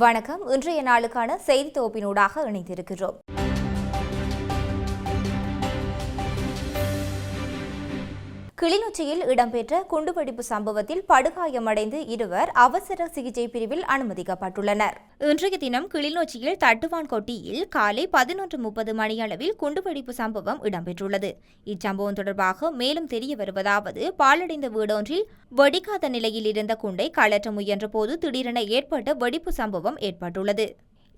வணக்கம். இன்றைய நாளுக்கான செய்தி தொகுப்பினூடாக இணைந்திருக்கிறோம். கிளிநொச்சியில் இடம்பெற்ற குண்டுவெடிப்பு சம்பவத்தில் படுகாயமடைந்து இருவர் அவசர சிகிச்சை பிரிவில் அனுமதிக்கப்பட்டுள்ளனர். இன்றைய தினம் கிளிநொச்சியில் தட்டுவான் கொட்டியில் காலை பதினொன்று முப்பது மணியளவில் குண்டுவெடிப்பு சம்பவம் இடம்பெற்றுள்ளது. இச்சம்பவம் தொடர்பாக மேலும் தெரிய வருவதாவது பாலடைந்த வீடொன்றில் வெடிக்காத நிலையில் இருந்த குண்டை கழற்ற முயன்றபோது திடீரென ஏற்பட்ட வெடிப்பு சம்பவம் ஏற்பட்டுள்ளது.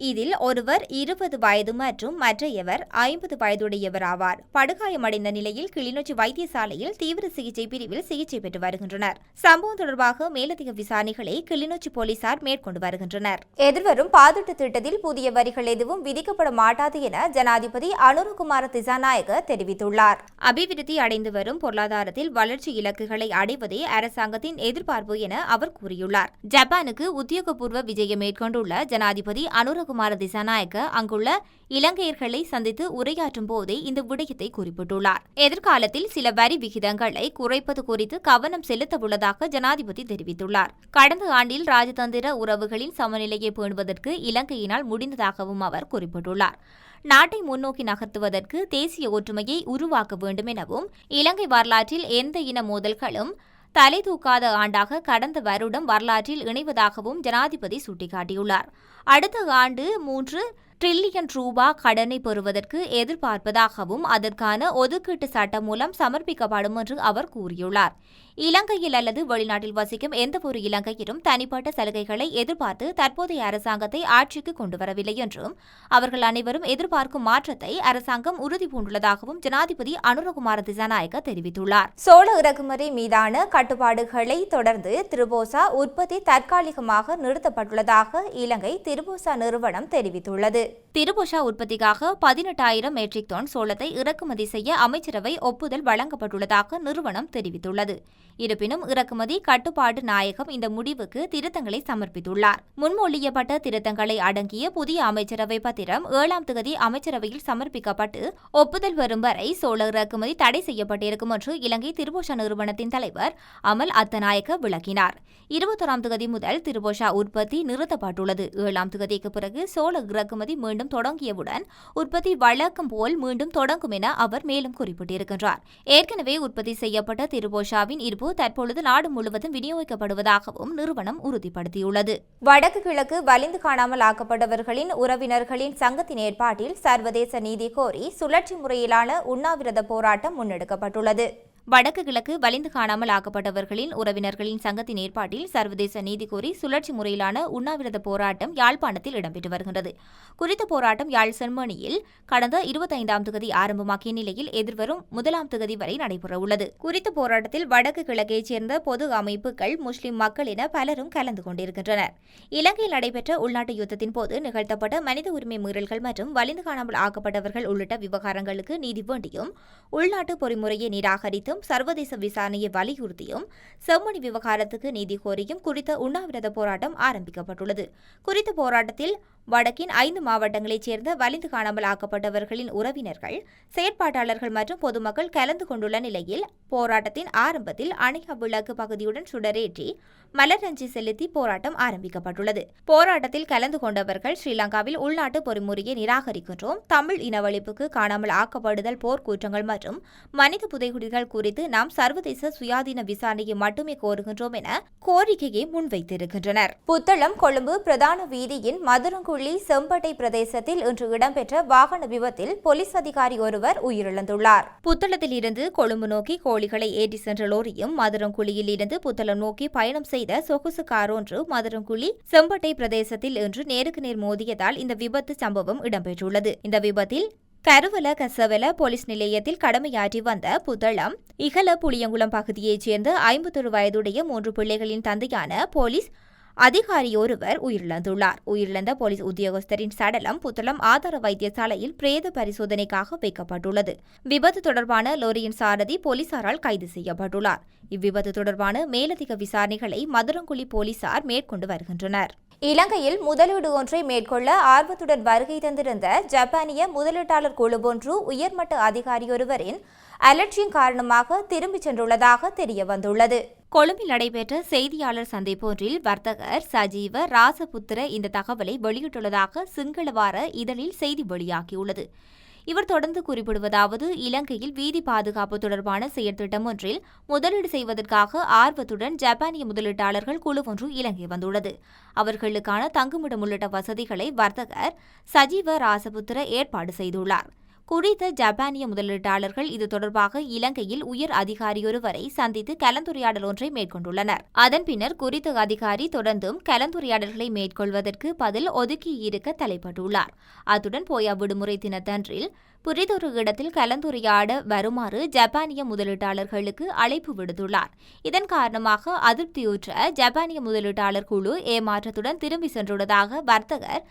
இதில் ஒருவர் இருபது வயது மற்றும் மற்றையவர் ஐம்பது வயதுடையவர் ஆவார். படுகாயமடைந்த நிலையில் கிளிநொச்சி வைத்தியசாலையில் தீவிர சிகிச்சை பிரிவில் சிகிச்சை பெற்று வருகின்றனர். சம்பவம் தொடர்பாக மேலதிக விசாரணைகளை கிளிநொச்சி போலீசார் மேற்கொண்டு வருகின்றனர். எதிர்வரும் பாதுட்டு திட்டத்தில் புதிய வரிகள் எதுவும் விதிக்கப்பட மாட்டாது என ஜனாதிபதி அனுரகுமார திசாநாயக தெரிவித்துள்ளார். அபிவிருத்தி அடைந்து வரும் பொருளாதாரத்தில் வளர்ச்சி இலக்குகளை அடைவதே அரசாங்கத்தின் எதிர்பார்ப்பு என அவர் கூறியுள்ளார். ஜப்பானுக்கு உத்தியோகபூர்வ விஜயம் மேற்கொண்டுள்ள ஜனாதிபதி அனுரகுமார திசாநாயக்க அங்குள்ள இலங்கையர்களை சந்தித்து உரையாற்றும் போதே இந்த விடயத்தை குறிப்பிட்டுள்ளார். எதிர்காலத்தில் சில வரி விகிதங்களை குறைப்பது குறித்து கவனம் செலுத்தவுள்ளதாக ஜனாதிபதி தெரிவித்துள்ளார். கடந்த ஆண்டில் ராஜதந்திர உறவுகளின் சமநிலையை பேணுவதற்கு இலங்கையினால் முடிந்ததாகவும் அவர் குறிப்பிட்டுள்ளார். நாட்டை முன்னோக்கி நகர்த்துவதற்கு தேசிய ஒற்றுமையை உருவாக்க வேண்டும் எனவும் இலங்கை வரலாற்றில் எந்த இன மோதல்களும் தலை தூக்காத ஆண்டாக கடந்த வருடம் வரலாற்றில் இணைவதாகவும் ஜனாதிபதி சுட்டிக்காட்டியுள்ளார். அடுத்த ஆண்டு மூன்று டிரில்லியன் ரூபா கடனை பெறுவதற்கு எதிர்பார்ப்பதாகவும் அதற்கான ஒதுக்கீட்டு சட்டம் மூலம் சமர்ப்பிக்கப்படும் என்று அவர் கூறியுள்ளார். இலங்கையில் அல்லது வெளிநாட்டில் வசிக்கும் எந்தவொரு இலங்கையரும் தனிப்பட்ட சலுகைகளை எதிர்பார்த்து தற்போதைய அரசாங்கத்தை ஆட்சிக்கு கொண்டு வரவில்லை என்றும் அவர்கள் அனைவரும் எதிர்பார்க்கும் மாற்றத்தை அரசாங்கம் உறுதி பூண்டுள்ளதாகவும் ஜனாதிபதி அனுரகுமார திசாநாயக்க தெரிவித்துள்ளார். சோழ இறக்குமதி மீதான கட்டுப்பாடுகளை தொடர்ந்து திரிபோசா உற்பத்தி தற்காலிகமாக நிறுத்தப்பட்டுள்ளதாக இலங்கை திருபோசா நிறுவனம் தெரிவித்துள்ளது. திருபுஷா உற்பத்திக்காக பதினெட்டாயிரம் மெட்ரிக் டன் சோளத்தை இறக்குமதி செய்ய அமைச்சரவை ஒப்புதல் வழங்கப்பட்டுள்ளதாக நிறுவனம் தெரிவித்துள்ளது. இருப்பினும் இறக்குமதி கட்டுப்பாட்டு நாயகம் இந்த முடிவுக்கு திருத்தங்களை சமர்ப்பித்துள்ளார். முன்மொழியப்பட்ட திருத்தங்களை அடங்கிய புதிய அமைச்சரவை பத்திரம் ஏழாம் தேதி அமைச்சரவையில் சமர்ப்பிக்கப்பட்டு ஒப்புதல் வரும் வரை சோள இறக்குமதி தடை செய்யப்பட்டிருக்கும் என்று இலங்கை திருபோஷா நிறுவனத்தின் தலைவர் அமல் அத்தநாயக்க விளக்கினார். இருபத்தொராம் தேதி முதல் திருபோஷா உற்பத்தி நிறுத்தப்பட்டுள்ளது. ஏழாம் தேதிக்கு பிறகு சோள இறக்குமதி மீண்டும் தொடங்கியவுடன் உற்பத்தி வழக்கம் போல் மீண்டும் தொடங்கும் என அவர் மேலும் குறிப்பிட்டிருக்கின்றார். ஏற்கனவே உற்பத்தி செய்யப்பட்ட திருபோஷாவின் இருப்பு தற்பொழுது நாடு முழுவதும் விநியோகிக்கப்படுவதாகவும் நிறுவனம் உறுதிப்படுத்தியுள்ளது. வடக்கு கிழக்கு வலிந்து காணாமல் ஆக்கப்பட்டவர்களின் உறவினர்களின் சங்கத்தின் ஏற்பாட்டில் சர்வதேச நீதி கோரி சுழற்சி முறையிலான உண்ணாவிரத போராட்டம் முன்னெடுக்கப்பட்டுள்ளது. வடக்கு கிழக்கு வலிந்து காணாமல் ஆக்கப்பட்டவர்களின் உறவினர்களின் சங்கத்தின் ஏற்பாட்டில் சர்வதேச நீதி கோரி சுழற்சி முறையிலான உண்ணாவிரத போராட்டம் யாழ்ப்பாணத்தில் இடம்பெற்று வருகின்றது. குறித்த போராட்டம் யாழ் செம்மணியில் கடந்த இருபத்தைந்தாம் தொகுதி ஆரம்பமாக்கிய நிலையில் எதிர்வரும் முதலாம் தொகுதி வரை நடைபெறவுள்ளது குறித்த போராட்டத்தில் வடக்கு கிழக்கைச் சேர்ந்த பொது அமைப்புகள் முஸ்லிம் மக்கள் என பலரும் கலந்து கொண்டிருக்கின்றனர். இலங்கையில் நடைபெற்ற உள்நாட்டு யுத்தத்தின் போது நிகழ்த்தப்பட்ட மனித உரிமை மீறல்கள் மற்றும் வலிந்து காணாமல் ஆக்கப்பட்டவர்கள் உள்ளிட்ட விவகாரங்களுக்கு நீதி வேண்டியும் உள்நாட்டு பொறிமுறையை நிராகரித்தும் சர்வதேச விசாரணையை வலியுறுத்தியும் செம்மணி விவகாரத்துக்கு நீதி கோரியும் குறித்த உண்ணாவிரத போராட்டம் ஆரம்பிக்கப்பட்டுள்ளது. குறித்த போராட்டத்தில் வடக்கின் ஐந்து மாவட்டங்களைச் சேர்ந்த வலிந்து காணாமல் ஆக்கப்பட்டவர்களின் உறவினர்கள் செயற்பாட்டாளர்கள் மற்றும் பொதுமக்கள் கலந்து கொண்டுள்ள நிலையில் போராட்டத்தின் ஆரம்பத்தில் அணையா விளக்கு பகுதியுடன் சுடரேற்றி மலரஞ்சி செலுத்தி போராட்டம் ஆரம்பிக்கப்பட்டுள்ளது. போராட்டத்தில் கலந்து கொண்டவர்கள் ஸ்ரீலங்காவில் உள்நாட்டு பொறிமுறையை நிராகரிக்கின்றோம். தமிழ் இனவழிப்புக்கு காணாமல் ஆக்கப்படுதல் போர்க்குற்றங்கள் மற்றும் மனித புதைகுடிகள் குறித்து நாம் சர்வதேச சுயாதீன விசாரணையை மட்டுமே கோருகின்றோம் என கோரிக்கையை முன்வைத்திருக்கின்றனர். புத்தளம் கொழும்பு பிரதான வீதியின் புள்ளி செம்பட்டை பிரதேசத்தில் இன்று இடம்பெற்ற வாகன விபத்தில் போலீஸ் அதிகாரி ஒருவர் உயிரிழந்துள்ளார். புத்தளத்தில் இருந்து கொழும்பு நோக்கி கோழிகளை ஏற்றி சென்ற லோரியும் மதுரங்குழியில் இருந்து புத்தளம் நோக்கி பயணம் செய்த சொகுசு கார் ஒன்று மதுரங்குழி செம்பட்டை பிரதேசத்தில் இன்று நேருக்கு நேர் மோதியதால் இந்த விபத்து சம்பவம் இடம்பெற்றுள்ளது. இந்த விபத்தில் கருவல கசவல போலீஸ் நிலையத்தில் கடமையாற்றி வந்த புத்தளம் இகல புளியங்குளம் பகுதியைச் சேர்ந்த ஐம்பத்தொரு வயதுடைய மூன்று பிள்ளைகளின் தந்தையான போலீஸ் அதிகாரியொருவர் உயிரிழந்துள்ளார். உயிரிழந்த போலீஸ் உத்தியோகஸ்தரின் சடலம் புத்தளம் ஆதார வைத்தியசாலையில் பிரேத பரிசோதனைக்காக வைக்கப்பட்டுள்ளது. விபத்து தொடர்பான லோரியின் சாரதி போலீசாரால் கைது செய்யப்பட்டுள்ளார். இவ்விபத்து தொடர்பான மேலதிக விசாரணைகளை மதுரங்குழி போலீசார் மேற்கொண்டு வருகின்றனர். இலங்கையில் முதலீடு ஒன்றை மேற்கொள்ள ஆர்வத்துடன் வருகை தந்திருந்த ஜப்பானிய முதலீட்டாளர் குழு ஒன்று உயர்மட்ட அதிகாரியொருவரின் அலட்சியம் காரணமாக திரும்பிச் சென்றுள்ளதாக தெரிய வந்துள்ளது கொழும்பில் நடைபெற்ற செய்தியாளர் சந்திப்பொன்றில் வர்த்தகர் சஜீவ ராசபுத்திர இந்த தகவலை வெளியிட்டுள்ளதாக சிங்களவார இதழில் செய்தி வெளியாகியுள்ளது. இவர் தொடர்ந்து குறிப்பிடுவதாவது இலங்கையில் வீதி பாதுகாப்பு தொடர்பான செயற்திட்டம் ஒன்றில் முதலீடு செய்வதற்காக ஆர்வத்துடன் ஜப்பானிய முதலீட்டாளர்கள் குழு ஒன்று இலங்கை வந்துள்ளது. அவர்களுக்கான தங்குமிடம் உள்ளிட்ட வசதிகளை வர்த்தகர் சஜீவ ராசபுத்திர ஏற்பாடு செய்துள்ளார். குறித்த ஜப்பானிய முதலீட்டாளர்கள் இது தொடர்பாக இலங்கையில் உயர் அதிகாரியொருவரை சந்தித்து கலந்துரையாடல் ஒன்றை மேற்கொண்டுள்ளனர். அதன் பின்னர் குறித்த அதிகாரி தொடர்ந்தும் கலந்துரையாடல்களை மேற்கொள்வதற்கு பதில் ஒதுக்கியிருக்க தலைப்பட்டுள்ளார். அத்துடன் போயா விடுமுறை தினத்தன்றில் புரிதொரு இடத்தில் கலந்துரையாட வருமாறு ஜப்பானிய முதலீட்டாளர்களுக்கு அழைப்பு விடுத்துள்ளார். இதன் காரணமாக அதிருப்தியுற்ற ஜப்பானிய முதலீட்டாளர் குழு ஏமாற்றத்துடன் திரும்பி சென்றுள்ளதாக வர்த்தகர்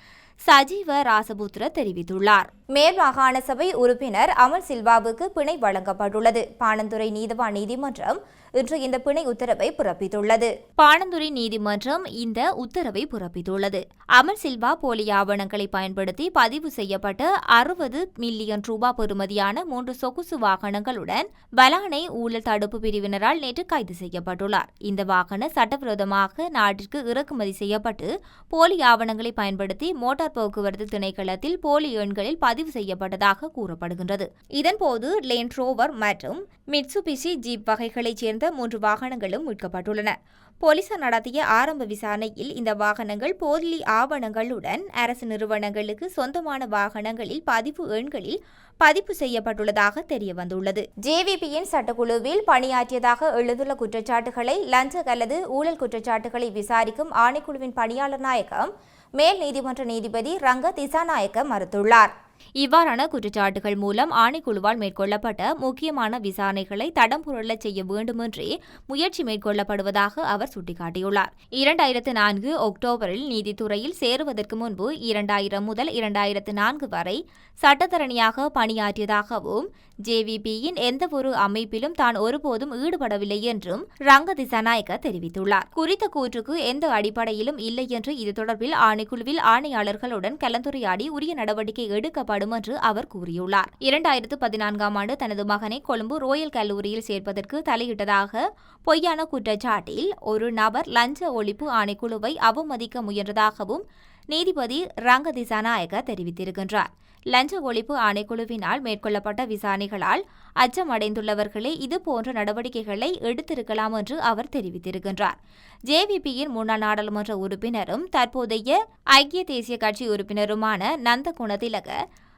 சஜீவ ராசபுத்திர தெரிவித்துள்ளார். மேல் மாகாண சபை உறுப்பினர் அமல் சில்வாவுக்கு பிணை வழங்கப்பட்டுள்ளது. பாணந்துறை நீதவான் நீதிமன்றம் இன்று இந்த பிணை உத்தரவை பிறப்பித்துள்ளது. பாணந்துறை நீதிமன்றம் இந்த உத்தரவை பிறப்பித்துள்ளது. அமல் சில்வா போலி ஆவணங்களை பயன்படுத்தி பதிவு செய்யப்பட்ட அறுபது மில்லியன் ரூபாய் பெறுமதியான மூன்று சொகுசு வாகனங்களுடன் பலானை ஊழல் தடுப்பு பிரிவினரால் நேற்று கைது செய்யப்பட்டுள்ளார். இந்த வாகன சட்டவிரோதமாக நாட்டிற்கு இறக்குமதி செய்யப்பட்டு போலி ஆவணங்களை பயன்படுத்தி மோட்டார் போக்குவரத்து திணைக்களத்தில் போலி எண்களில் பதிவு செய்யப்பட்டதாக கூறப்படுகின்றது. இதன்போது லேண்ட் ரோவர் மற்றும் மிட்சுபிஷி ஜீப் வகைகளைச் சேர்ந்த மூன்று வாகனங்களும் மீட்கப்பட்டுள்ளன. போலீசார் நடத்திய ஆரம்ப விசாரணையில் இந்த வாகனங்கள் போலி ஆவணங்களுடன் அரசு நிறுவனங்களுக்கு சொந்தமான வாகனங்களில் பதிவு எண்களில் பதிப்பு செய்யப்பட்டுள்ளதாக தெரியவந்துள்ளது. ஜேவிபியின் சட்டக்குழுவில் பணியாற்றியதாக எழுதுள்ள குற்றச்சாட்டுகளை லஞ்ச அல்லது ஊழல் குற்றச்சாட்டுகளை விசாரிக்கும் ஆணைக்குழுவின் பணியாளர் நாயகம் மேல் நீதிமன்ற நீதிபதி ரங்க திசாநாயக்க மறுத்துள்ளார். இவ்வாறான குற்றச்சாட்டுகள் மூலம் ஆணைக்குழுவால் மேற்கொள்ளப்பட்ட முக்கியமான விசாரணைகளை தடம் புரளச் செய்ய வேண்டுமென்றே முயற்சி மேற்கொள்ளப்படுவதாக அவர் சுட்டிக்காட்டியுள்ளார். இரண்டாயிரத்து நான்கு அக்டோபரில் நீதித்துறையில் சேருவதற்கு முன்பு இரண்டாயிரம் முதல் இரண்டாயிரத்து நான்கு வரை சட்டத்தரணியாக பணியாற்றியதாகவும் ஜேவிபியின் எந்தவொரு அமைப்பிலும் தான் ஒருபோதும் ஈடுபடவில்லை என்றும் ரங்க திசாநாயக்க தெரிவித்துள்ளார். குறித்த கூற்றுக்கு எந்த அடிப்படையிலும் இல்லை என்று இது தொடர்பில் ஆணைக்குழுவில் ஆணையாளர்களுடன் கலந்துரையாடி உரிய நடவடிக்கை எடுக்கப்படும் என்று அவர் கூறியுள்ளார். இரண்டாயிரத்து பதினான்காம் ஆண்டு தனது மகனை கொழும்பு ரோயல் கல்லூரியில் சேர்ப்பதற்கு தலையிட்டதாக பொய்யான குற்றச்சாட்டில் ஒரு நபர் லஞ்ச ஒழிப்பு ஆணைக்குழுவை அவமதிக்க முயன்றதாகவும் நீதிபதி ரங்க திசாநாயக்க தெரிவித்திருக்கின்றார். லஞ்ச ஒழிப்பு ஆணைக்குழுவினால் மேற்கொள்ளப்பட்ட விசாரணைகளால் அச்சமடைந்துள்ளவர்களே இதுபோன்ற நடவடிக்கைகளை எடுத்திருக்கலாம் என்று அவர் தெரிவித்திருக்கின்றார். ஜேவிபியின் முன்னாள் நாடாளுமன்ற உறுப்பினரும் தற்போதைய ஐக்கிய தேசிய கட்சி உறுப்பினருமான நந்த குணதிலக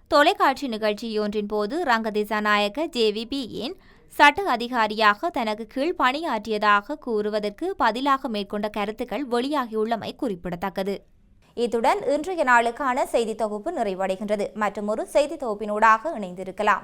தொலைக்காட்சி நிகழ்ச்சியொன்றின் போது ரங்க நாயக ஜேவிபியின் சட்ட அதிகாரியாக தனக்கு கீழ் பணியாற்றியதாக கூறுவதற்கு பதிலாக மேற்கொண்ட கருத்துக்கள் வெளியாகியுள்ளமை குறிப்பிடத்தக்கது. இத்துடன் இன்றைய நாளுக்கான செய்தி தொகுப்பு நிறைவடைகின்றது. மற்றும் ஒரு செய்தி தொகுப்பினூடாக இணைந்திருக்கலாம்.